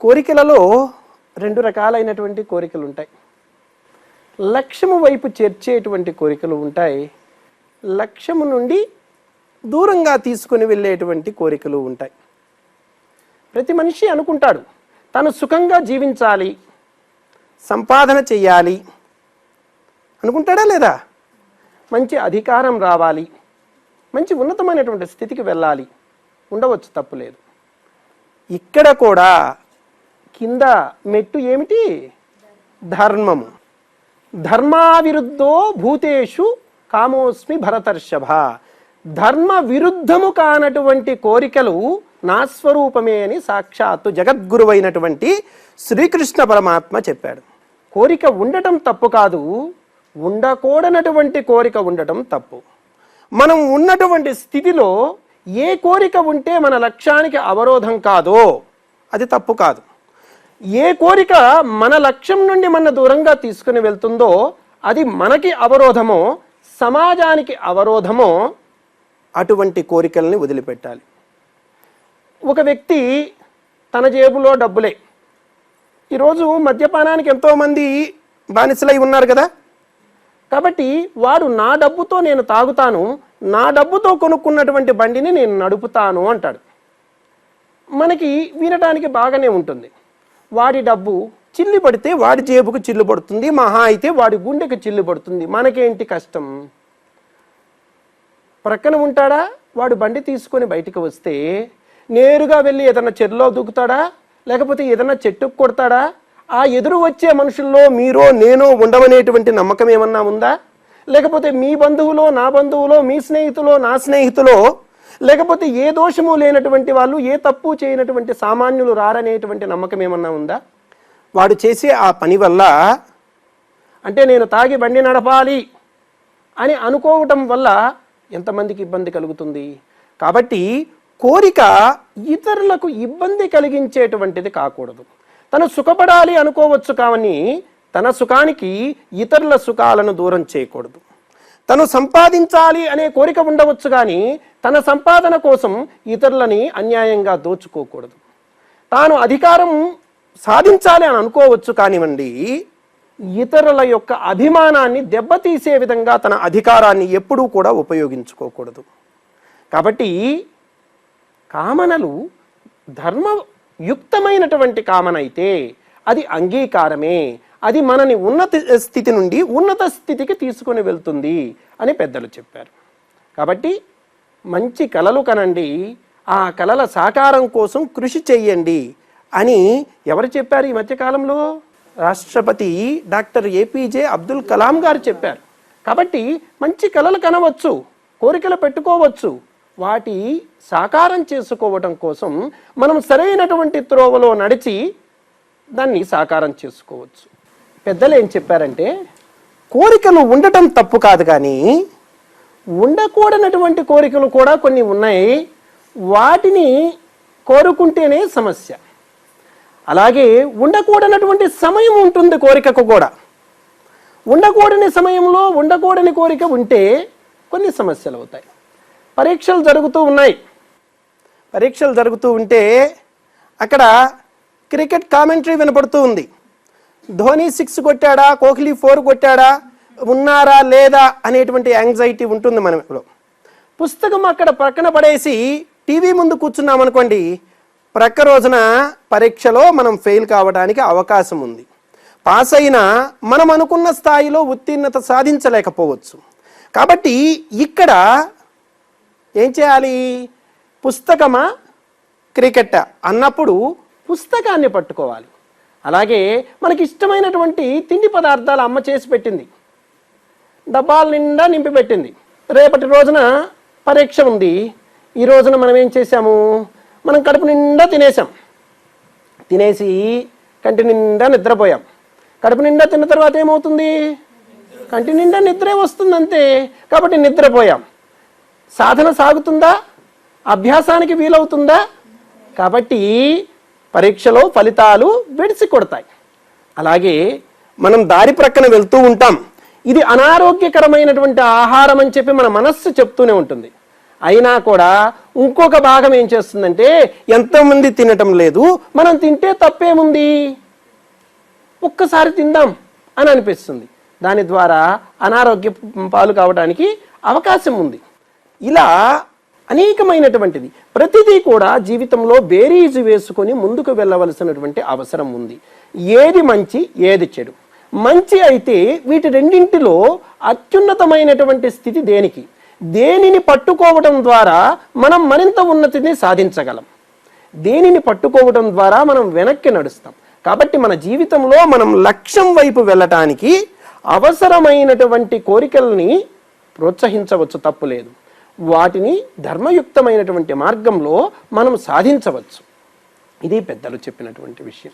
కోరికలలో రెండు రకాలైనటువంటి కోరికలు ఉంటాయి. లక్ష్యము వైపు చేర్చేటువంటి కోరికలు ఉంటాయి. లక్ష్యము నుండి దూరంగా తీసుకొని వెళ్ళేటువంటి కోరికలు ఉంటాయి. ప్రతి మనిషి అనుకుంటాడు తను సుఖంగా జీవించాలి సంపాదన చేయాలి. అనుకుంటాడా లేదా? మంచి అధికారం రావాలి మంచి ఉన్నతమైనటువంటి స్థితికి వెళ్ళాలి. ఉండవచ్చు తప్పులేదు ఇక్కడ కూడా కింద మెట్టు ఏమిటి? ధర్మము. ధర్మావిరుద్ధో భూతేషు కామోస్మి భరతర్షభ. ధర్మ విరుద్ధము కానటువంటి కోరికలు నా స్వరూపమే అని సాక్షాత్తు జగద్గురువైనటువంటి శ్రీకృష్ణ పరమాత్మ చెప్పాడు. కోరిక ఉండటం తప్పు కాదు ఉండకూడనటువంటి కోరిక ఉండటం తప్పు. మనం ఉన్నటువంటి స్థితిలో ఏ కోరిక ఉంటే మన లక్ష్యానికి అవరోధం కాదో అది తప్పు కాదు. ఏ కోరిక మన లక్ష్యం నుండి మన దూరంగా తీసుకుని వెళ్తుందో అది మనకి అవరోధమో సమాజానికి అవరోధమో అటువంటి కోరికల్ని వదిలిపెట్టాలి. ఒక వ్యక్తి తన జేబులో డబ్బులే. ఈరోజు మద్యపానానికి ఎంతోమంది బానిసలై ఉన్నారు కదా? కాబట్టి వాడు నా డబ్బుతో నేను తాగుతాను నా డబ్బుతో కొనుక్కున్నటువంటి బండిని నేను నడుపుతాను అంటాడు. మనకి వినడానికి బాగానే ఉంటుంది. వాడి డబ్బు చిల్లు పడితే వాడి జేబుకు చిల్లు పడుతుంది మహా అయితే వాడి గుండెకు చిల్లు పడుతుంది. మనకేంటి కష్టం? ప్రక్కన ఉంటాడా? వాడు బండి తీసుకొని బయటికి వస్తే నేరుగా వెళ్ళి ఏదైనా చెరులో దూకుతాడా? లేకపోతే ఏదైనా చెట్టుకు కొడతాడా? ఆ ఎదురు వచ్చే మనుషుల్లో మీరో నేనో ఉండవనేటువంటి నమ్మకం ఏమన్నా ఉందా? లేకపోతే మీ బంధువులో నా బంధువులో మీ స్నేహితులో నా స్నేహితులో లేకపోతే ఏ దోషము లేనటువంటి వాళ్ళు ఏ తప్పు చేయనటువంటి సామాన్యులు రారనేటువంటి నమ్మకం ఏమన్నా ఉందా? వాడు చేసే ఆ పని వల్ల అంటే నేను తాగి బండి నడపాలి అని అనుకోవటం వల్ల ఎంతమందికి ఇబ్బంది కలుగుతుంది? కాబట్టి కోరిక ఇతరులకు ఇబ్బంది కలిగించేటువంటిది కాకూడదు. తను సుఖపడాలి అనుకోవచ్చు కావని తన సుఖానికి ఇతరుల సుఖాలను దూరం చేయకూడదు. తను సంపాదించాలి అనే కోరిక ఉండవచ్చు కానీ తన సంపాదన కోసం ఇతరులని అన్యాయంగా దోచుకోకూడదు. తాను అధికారం సాధించాలి అని అనుకోవచ్చు కానివ్వండి ఇతరుల యొక్క అభిమానాన్ని దెబ్బతీసే విధంగా తన అధికారాన్ని ఎప్పుడూ కూడా ఉపయోగించుకోకూడదు. కాబట్టి కామనలు ధర్మయుక్తమైనటువంటి కామన అయితే అది అంగీకారమే. అది మనని ఉన్నత స్థితి నుండి ఉన్నత స్థితికి తీసుకొని వెళ్తుంది అని పెద్దలు చెప్పారు. కాబట్టి మంచి కళలు కనండి ఆ కళల సాకారం కోసం కృషి చెయ్యండి అని ఎవరు చెప్పారు ఈ మధ్యకాలంలో రాష్ట్రపతి డాక్టర్ ఏపీజే అబ్దుల్ కలాం గారు చెప్పారు. కాబట్టి మంచి కళలు కనవచ్చు కోరికలు పెట్టుకోవచ్చు వాటి సాకారం చేసుకోవటం కోసం మనం సరైనటువంటి త్రోవలో నడిచి దాన్ని సాకారం చేసుకోవచ్చు. పెద్దలు ఏం చెప్పారంటే కోరికలు ఉండటం తప్పు కాదు కానీ ఉండకూడనటువంటి కోరికలు కూడా కొన్ని ఉన్నాయి. వాటిని కోరుకుంటేనే సమస్య. అలాగే ఉండకూడనటువంటి సమయం ఉంటుంది కోరికకు కూడా. ఉండకూడని సమయంలో ఉండకూడని కోరిక ఉంటే కొన్ని సమస్యలు అవుతాయి. పరీక్షలు జరుగుతూ ఉన్నాయి. పరీక్షలు జరుగుతూ ఉంటే అక్కడ క్రికెట్ కామెంటరీ వినపడుతూ ఉంది. ధోని సిక్స్ కొట్టాడా? కోహ్లీ ఫోర్ కొట్టాడా? ఉన్నారా లేదా అనేటువంటి యాంగ్జైటీ ఉంటుంది మనం ఇప్పుడు. పుస్తకం అక్కడ ప్రక్కన పడేసి టీవీ ముందు కూర్చున్నాం అనుకోండి ప్రక్క రోజున పరీక్షలో మనం ఫెయిల్ కావడానికి అవకాశం ఉంది. పాస్ అయినా మనం అనుకున్న స్థాయిలో ఉత్తీర్ణత సాధించలేకపోవచ్చు. కాబట్టి ఇక్కడ ఏం చేయాలి? పుస్తకమా? క్రికెట్? అన్నప్పుడు పుస్తకాన్ని పట్టుకోవాలి. అలాగే మనకి ఇష్టమైనటువంటి తిండి పదార్థాలు అమ్మ చేసి పెట్టింది. డబ్బాల నిండా నింపి పెట్టింది. రేపటి రోజున పరీక్ష ఉంది. ఈ రోజున మనం ఏం చేసాము మనం కడుపు నిండా తినేసాం తినేసి కంటి నిండా నిద్రపోయాం. కడుపు నిండా తిన్న తర్వాత ఏమవుతుంది? కంటి నిండా నిద్రే వస్తుంది అంతే కాబట్టి నిద్రపోయాం. సాధన సాగుతుందా? అభ్యాసానికి వీలవుతుందా? కాబట్టి పరీక్షలో ఫలితాలు వెడిసి కొడతాయి అలాగే మనం దారి ప్రక్కన వెళ్తూ ఉంటాం. ఇది అనారోగ్యకరమైనటువంటి ఆహారం అని చెప్పి మన మనస్సు చెప్తూనే ఉంటుంది. అయినా కూడా ఇంకొక భాగం ఏం చేస్తుందంటే ఎంతమంది తినటం లేదు మనం తింటే తప్పేముంది? ఒక్కసారి తిందాం అని అనిపిస్తుంది. దాని ద్వారా అనారోగ్య పాలు కావడానికి అవకాశం ఉంది. ఇలా అనేకమైనటువంటిది. ప్రతిదీ కూడా జీవితంలో బేరీజు వేసుకొని ముందుకు వెళ్ళవలసినటువంటి అవసరం ఉంది. ఏది మంచి ఏది చెడు. మంచి అయితే వీటి రెండింటిలో అత్యున్నతమైనటువంటి స్థితి దేనికి? దేనిని పట్టుకోవడం ద్వారా మనం మరింత ఉన్నతిని సాధించగలం. దేనిని పట్టుకోవడం ద్వారా మనం వెనక్కి నడుస్తాం. కాబట్టి మన జీవితంలో మనం లక్ష్యం వైపు వెళ్ళటానికి అవసరమైనటువంటి కోరికల్ని ప్రోత్సహించవచ్చు తప్పులేదు వాటిని ధర్మయుక్తమైనటువంటి మార్గంలో మనం సాధించవచ్చు. ఇది పెద్దలు చెప్పినటువంటి విషయం.